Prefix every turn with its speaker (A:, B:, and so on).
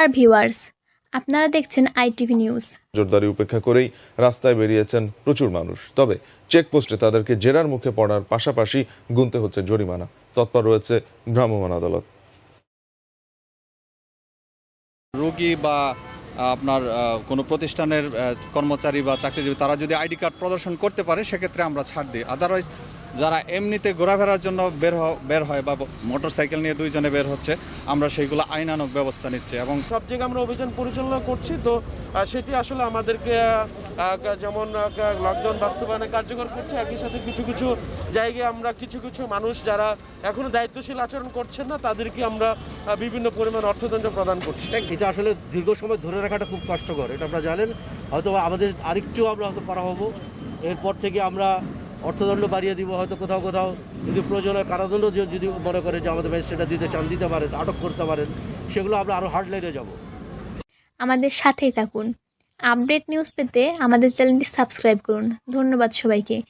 A: নমস্কার ভিউয়ার্স আপনারা দেখছেন আইটিভি নিউজ
B: জোরদারি উপেক্ষা করেই রাস্তায় বেরিয়েছেন প্রচুর মানুষ। তবে চেকপোস্টে তাদেরকে জেরার মুখে পড়ার পাশাপাশি গুনতে হচ্ছে জরিমানা। তৎপর রয়েছে ভ্রাম্যমাণ আদালত।
C: রোগী বা আপনার আহ, কোনো প্রতিষ্ঠানের আহ, কর্মচারী বা চাকরিজীবী তারা যদি আইডি কার্ড প্রদর্শন করতে পারে সেক্ষেত্রে আমরা ছাড় দিই। আদারওয়াইজ যারা এমনিতে ঘোরাফেরার জন্য বের হ- বের হয় বা মোটর সাইকেল নিয়ে দুইজনে বের হচ্ছে আমরা সেইগুলো আইনানুক ব্যবস্থা নিচ্ছি এবং
D: সব জায়গায় আমরা অভিযান পরিচালনা করছি তো সেটি আসলে আমাদেরকে যেমন লকডাউন বাস্তবায়নে কার্যকর করছে একই সাথে কিছু কিছু জায়গায় আমরা কিছু কিছু মানুষ যারা এখনও দায়িত্বশীল আচরণ করছেন না তাদেরকে আমরা বিভিন্ন পরিমাণ অর্থদণ্ড প্রদান করছি।
E: এটা আসলে দীর্ঘ সময় ধরে রাখাটা খুব কষ্টকর এটা আপনারা জানেন। হয়তো আমাদের আরেকটু আমরা হয়তো করা হব। এরপর থেকে আমরা অর্থদণ্ড বাড়িয়ে দিব হয়তো কোথাও কোথাও। যদি প্রয়োজন কারাদণ্ড যদি মনে করে যে আমাদের ম্যাজিস্ট্রেটরা দিতে চান, দিতে পারেন, আটক করতে পারেন, সেগুলো আমরা আরও হার্ড লাইনে যাব।
A: আমাদের সাথেই থাকুন। আপডেট নিউজ পেতে আমাদের চ্যানেলটি সাবস্ক্রাইব করুন। ধন্যবাদ সবাইকে।